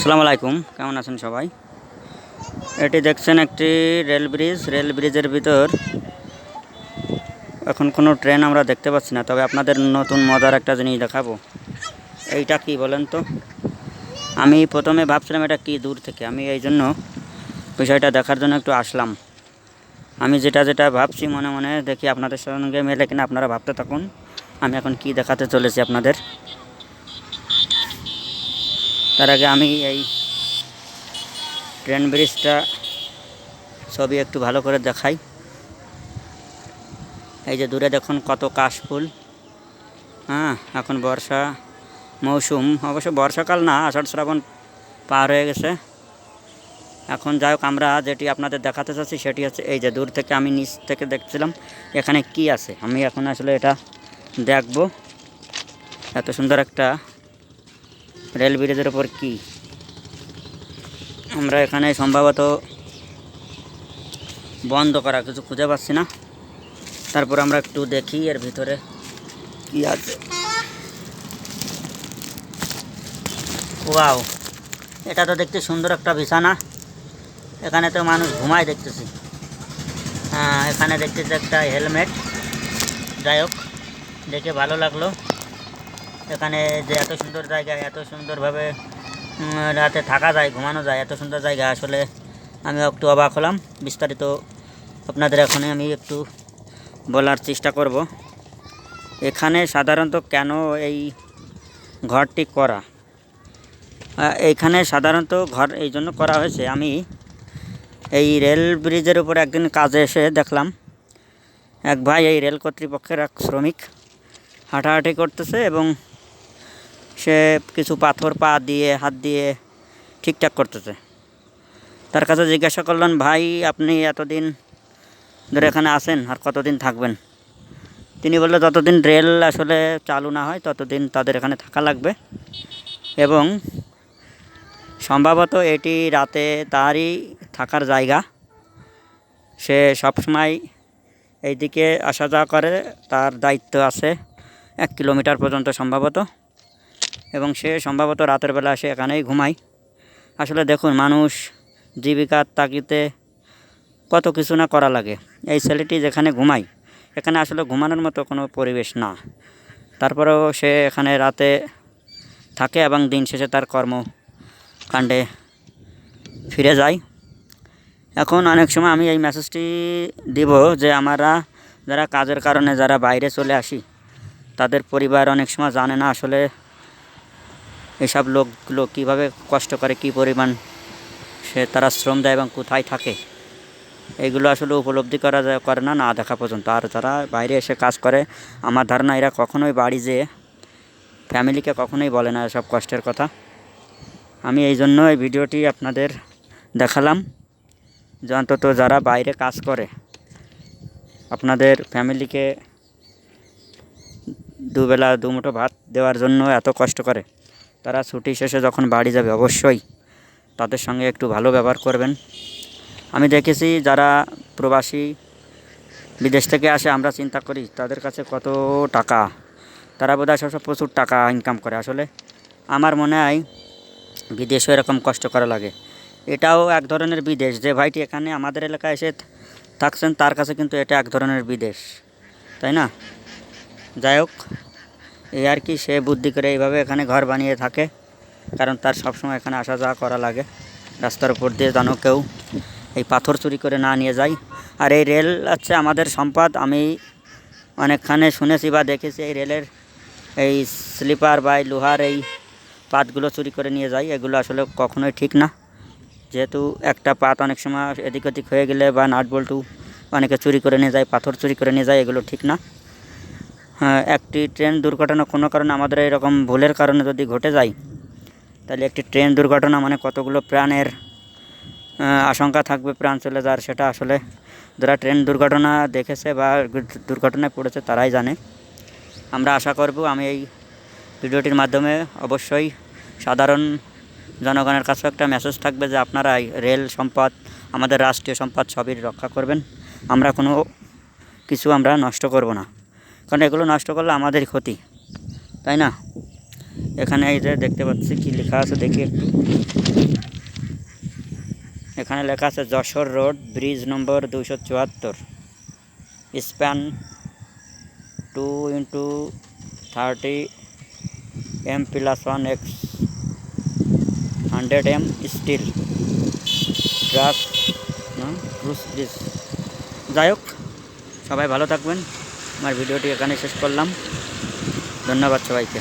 আসসালামু আলাইকুম। কেমন আছেন সবাই? এটি দেখছেন একটি রেল ব্রিজ। রেল ব্রিজের ভিতর এখন কোনো ট্রেন আমরা দেখতে পাচ্ছি না। তবে আপনাদের নতুন মজার একটা জিনিস দেখাবো। এইটা কি বলেন তো? আমি প্রথমে ভাবছিলাম এটা কি দূর থেকে। আমি এই জন্য বিষয়টা দেখার জন্য একটু আসলাম। আমি যেটা যেটা ভাবছি মনে মনে দেখি আপনাদের সঙ্গে মেলে কিনা, আপনারা ভাবতে থাকুন। আমি এখন কি দেখাতে চলেছি আপনাদের? তার আগে আমি এই ট্রেন ব্রিজটা ছবি একটু ভালো করে দেখাই। এই যে দূরে দেখুন কত কাশফুল হ্যাঁ এখন বর্ষা মৌসুম। অবশ্য বর্ষাকাল না, আষাঢ় শ্রাবণ পার হয়ে গেছে। এখন যাই হোক, আমরা যেটি আপনাদের দেখাতে চাচ্ছি সেটি হচ্ছে এই যে দূর থেকে আমি নিচ থেকে দেখছিলাম, এখানে কি আছে? আমি এখন আসলে এটা দেখব। এত সুন্দর একটা রেল ব্রিজের ওপর কি? আমরা এখানে সম্ভবত বন্ধ করা কিছু খুঁজে পাচ্ছি না। তারপর আমরা একটু দেখি এর ভিতরে কি আছে। ওয়াও, এটা তো দেখতে সুন্দর একটা বিছানা। এখানে তো মানুষ ঘুমায় দেখতেছি। হ্যাঁ এখানে দেখতেছি একটা হেলমেট। যাই হোক, দেখে ভালো লাগল। এখানে যে এত সুন্দর জায়গা, এত সুন্দরভাবে রাতে থাকা যায়, ঘুমানো যায়, এত সুন্দর জায়গা আসলে আমি একটু অবাক হলাম। বিস্তারিত আপনাদের এখানে আমি একটু বলার চেষ্টা করব। এখানে সাধারণত কেন এই ঘরটি করা? এইখানে সাধারণত ঘর এই জন্য করা হয়েছে। আমি এই রেল ব্রিজের উপর একদিন কাজে এসে দেখলাম, এক ভাই এই রেল কর্তৃপক্ষের এক শ্রমিক হাঁটাহাঁটি করতেছে এবং সে কিছু পাথর পা দিয়ে, হাত দিয়ে ঠিকঠাক করতেছে। তার কাছে জিজ্ঞাসা করলেন, ভাই, আপনি এতদিন ধরে এখানে আসেন আর কতদিন থাকবেন? তিনি বলল যতদিন রেল আসলে চালু না হয়, ততদিন তাদের এখানে থাকা লাগবে। এবং সম্ভবত এটি রাতে তারই থাকার জায়গা। সে সবসময় এইদিকে আসা যাওয়া করে, তার দায়িত্ব আছে এক কিলোমিটার পর্যন্ত সম্ভবত। এবং সে সম্ভবত রাতের বেলা সে এখানেই ঘুমায়। আসলে দেখুন, মানুষ জীবিকার তাগিতে কত কিছু না করা লাগে। এই ছেলেটি যেখানে ঘুমায়, এখানে আসলে ঘুমানোর মতো কোনো পরিবেশ না। তারপরেও সে এখানে রাতে থাকে এবং দিন শেষে তার কর্মকাণ্ডে ফিরে যায়। এখন অনেক সময় আমি এই মেসেজটি দিব যে আমরা যারা কাজের কারণে যারা বাইরে চলে আসি, তাদের পরিবার অনেক সময় জানে না আসলে এসব লোকগুলো কীভাবে কষ্ট করে, কী পরিমাণ সে তারা শ্রম দেয় এবং কোথায় থাকে, এগুলো আসলে উপলব্ধি করা যায়, করে না না দেখা পর্যন্ত। আর তারা বাইরে এসে কাজ করে, আমার ধারণা এরা কখনোই বাড়ি যেয়ে ফ্যামিলিকে কখনোই বলে না এসব কষ্টের কথা। আমি এই জন্য এই ভিডিওটি আপনাদের দেখালাম যে অন্তত যারা বাইরে কাজ করে, আপনাদের ফ্যামিলিকে দুবেলা দুমুঠো ভাত দেওয়ার জন্য এত কষ্ট করে। তারা ছুটি শেষে যখন বাড়ি যাবে অবশ্যই তাদের সঙ্গে একটু ভালো ব্যবহার করবেন। আমি দেখেছি যারা প্রবাসী বিদেশ থেকে আসে, আমরা চিন্তা করি তাদের কাছে কত টাকা? তারা বোধ হয় সবসময় প্রচুর টাকা ইনকাম করে। আসলে আমার মনে হয় বিদেশে এরকম কষ্ট করা লাগে। এটাও এক ধরনের বিদেশ। যে ভাইটি এখানে আমাদের এলাকায় এসে থাকছেন, তার কাছে কিন্তু এটা এক ধরনের বিদেশ। তাই না? যাই হোক এই আর কি, সে বুদ্ধি করে এইভাবে এখানে ঘর বানিয়ে থাকে। কারণ তার সবসময় এখানে আসা যাওয়া করা লাগে। রাস্তার উপর দিয়ে যেন কেউ এই পাথর চুরি করে না নিয়ে যায়। আর এই রেল হচ্ছে আমাদের সম্পদ। আমি অনেকখানে শুনেছি বা দেখেছি এই রেলের এই স্লিপার বা এই লোহার এই পাতগুলো চুরি করে নিয়ে যায়। এগুলো আসলে কখনোই ঠিক না। যেহেতু একটা পাত অনেক সময় এদিক ওদিক হয়ে গেলে বা নাট বল্টু অনেকে চুরি করে নিয়ে যায়, পাথর চুরি করে নিয়ে যায়, এগুলো ঠিক না। একটি ট্রেন দুর্ঘটনা কোনো কারণে আমাদের এরকম ভুলের কারণে যদি ঘটে যায়, তাহলে একটি ট্রেন দুর্ঘটনা মানে কতগুলো প্রাণের আশঙ্কা থাকবে প্রাণ চলে যাওয়ার, সেটা আসলে যারা ট্রেন দুর্ঘটনা দেখেছে বা দুর্ঘটনায় পড়েছে তারাই জানে। আমরা আশা করব আমি এই ভিডিওটির মাধ্যমে অবশ্যই সাধারণ জনগণের কাছে একটা মেসেজ থাকবে যে আপনারা রেল সম্পদ, আমাদের রাষ্ট্রীয় সম্পদ সবই রক্ষা করবেন। আমরা কোনো কিছু আমরা নষ্ট করব না। কারণ এগুলো নষ্ট করলে আমাদের ক্ষতি, তাই না? এখানে এই যে দেখতে পাচ্ছি কি লেখা আছে, দেখি একটু। এখানে লেখা আছে, যশোর রোড, ব্রিজ নম্বর দুশো চুয়াত্তর, span two into thirty M plus one X hundred M steel truck cruise bridge. যাই হোক, সবাই ভালো থাকবেন। আমার ভিডিওটি এখানে শেষ করলাম। ধন্যবাদ সবাইকে।